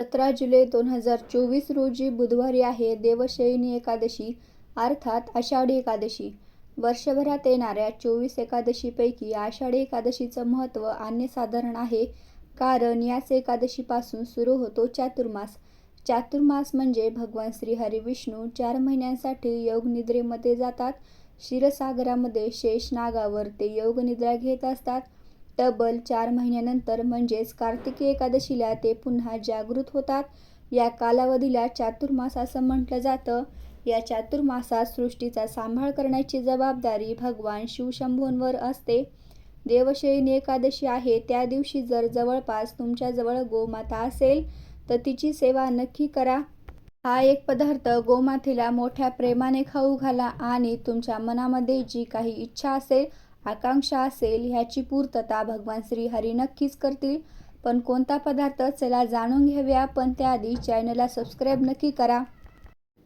सतरा जुलै दोन हजार चोवीस रोजी बुधवारी आहे देवशयनी एकादशी अर्थात आषाढी एकादशी. वर्षभरात येणाऱ्या चोवीस एकादशीपैकी आषाढी एकादशीचं महत्त्व अन्यसाधारण आहे. कारण याच एकादशीपासून सुरू होतो चातुर्मास. चातुर्मास म्हणजे भगवान श्रीहरी विष्णू चार महिन्यांसाठी योगनिद्रेमध्ये जातात. क्षीरसागरामध्ये शेषनागावर ते योगनिद्रा घेत असतात. तब्बल चार महिन्यानंतर म्हणजेच कार्तिकी एकादशीला ते पुन्हा जागृत होतात. या कालावधीला चातुर्मास असं म्हटलं जातं. या चातुर्मासात सृष्टीचा सांभाळ करण्याची जबाबदारी भगवान शिवशंभूंवर असते. देवशयनी एकादशी आहे त्या दिवशी जर जवळपास तुमच्याजवळ गोमाता असेल तर तिची सेवा नक्की करा. हा एक पदार्थ गोमातेला मोठ्या प्रेमाने खाऊ घाला आणि तुमच्या मनामध्ये जी काही इच्छा असेल, आकांक्षा असेल ह्याची पूर्तता भगवान श्रीहरी नक्कीच करतील. पण कोणता पदार्थ चला जाणून घेऊया पण त्याआधी चॅनलला सबस्क्राईब नक्की करा.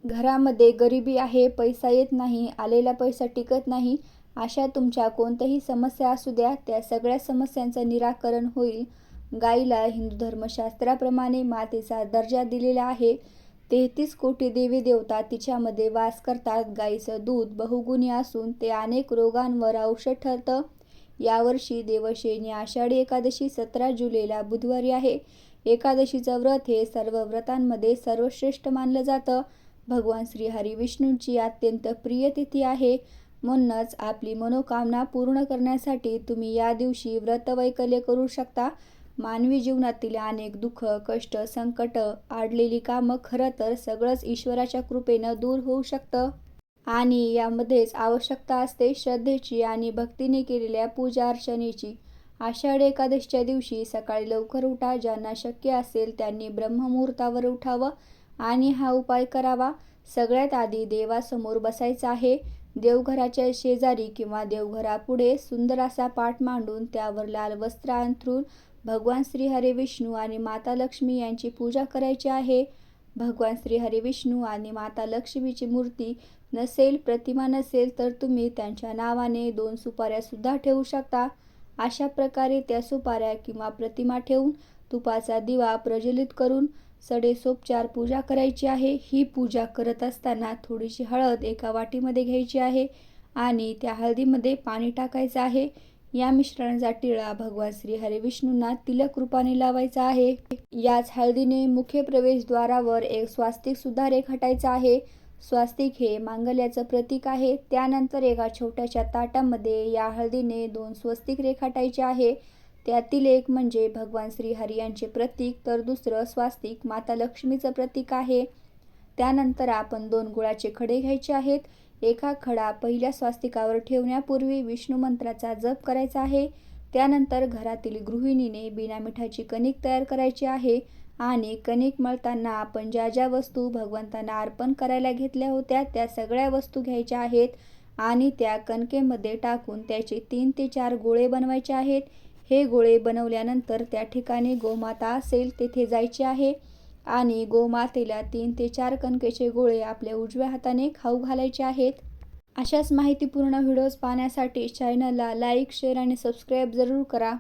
घरामध्ये गरिबी आहे, पैसा येत नाही, आलेला पैसा टिकत नाही अशा तुमच्या कोणत्याही समस्या असू द्या त्या सगळ्या समस्यांचं निराकरण होईल. गाईला हिंदू धर्मशास्त्राप्रमाणे मातेचा दर्जा दिलेला आहे. तेहतीस कोटी देवीदेवता तिच्यामध्ये वास करतात. गाईचं दूध बहुगुणी असून ते अनेक रोगांवर औषध ठरतं. यावर्षी देवशेनी आषाढी एकादशी सतरा जुलैला बुधवारी आहे. एकादशीचं व्रत हे सर्व व्रतांमध्ये सर्वश्रेष्ठ मानलं जातं. भगवान श्री विष्णूंची अत्यंत प्रिय तिथी आहे. म्हणूनच आपली मनोकामना पूर्ण करण्यासाठी तुम्ही या दिवशी व्रतवैकल्य करू शकता. मानवी जीवनातील अनेक दुःख, कष्ट, संकटं, आडलेली कामं खरं तर सगळंच ईश्वराच्या कृपेनं दूर होऊ शकतं. आणि यामध्येच आवश्यकता असते श्रद्धेची आणि भक्तीने केलेल्या पूजा अर्चनेची आषाढी एकादशीच्या दिवशी सकाळी लवकर उठा. ज्यांना शक्य असेल त्यांनी ब्रह्ममुहूर्तावर उठावं आणि हा उपाय करावा. सगळ्यात आधी देवासमोर बसायचं आहे. देवघराच्या शेजारी किंवा देवघरापुढे सुंदर असा पाठ मांडून त्यावर लाल वस्त्र अंथरून भगवान श्री हरे विष्णू आणि माता लक्ष्मी यांची पूजा करायची आहे. भगवान श्री हरे विष्णू आणि माता लक्ष्मीची मूर्ती नसेल, प्रतिमा नसेल तर तुम्ही त्यांच्या नावाने दोन सुपाऱ्या सुद्धा ठेवू शकता. अशा प्रकारे त्या सुपाऱ्या किंवा प्रतिमा ठेवून तुपाचा दिवा प्रज्वलित करून सडेसोपचार पूजा करायची आहे. ही पूजा करत असताना थोडीशी हळद एका वाटीमध्ये घ्यायची आहे आणि त्या हळदीमध्ये पाणी टाकायचं आहे. या मिश्रणाचा टिळा भगवान श्री विष्णूंना तिलक रूपाने लावायचा आहे. याच हळदीने मुख्य प्रवेशद्वारावर एक स्वास्तिक सुद्धा रेखाटायचा आहे. स्वास्तिक हे मांगल्याचं प्रतीक आहे. त्यानंतर एका छोट्याशा ताटामध्ये या हळदीने दोन स्वस्तिक रेखाटायचे आहे. त्यातील एक म्हणजे भगवान श्रीहरी यांचे प्रतीक तर दुसरं स्वास्तिक माता लक्ष्मीचं प्रतीक आहे. त्यानंतर आपण दोन गुळाचे खडे घ्यायचे आहेत. एका खडा पहिल्या स्वास्तिकावर ठेवण्यापूर्वी विष्णू मंत्राचा जप करायचा आहे. त्यानंतर घरातील गृहिणीने बिना मिठाची कणिक तयार करायची आहे आणि कणिक मळताना आपण ज्या ज्या वस्तू भगवंतांना अर्पण करायला घेतल्या होत्या त्या सगळ्या वस्तू घ्यायच्या आहेत आणि त्या कणकेमध्ये टाकून त्याचे तीन ते चार गोळे बनवायचे आहेत. हे गोळे बनवल्यानंतर त्या ठिकाणी गोमाता असेल तेथे जायचे आहे आणि गोमातेला तीन ते चार कणकेचे गोळे आपल्या उजव्या हाताने खाऊ घालायचे आहेत. अशाच माहितीपूर्ण व्हिडिओज पाहण्यासाठी चॅनलला लाईक, शेअर आणि सबस्क्राईब जरूर करा.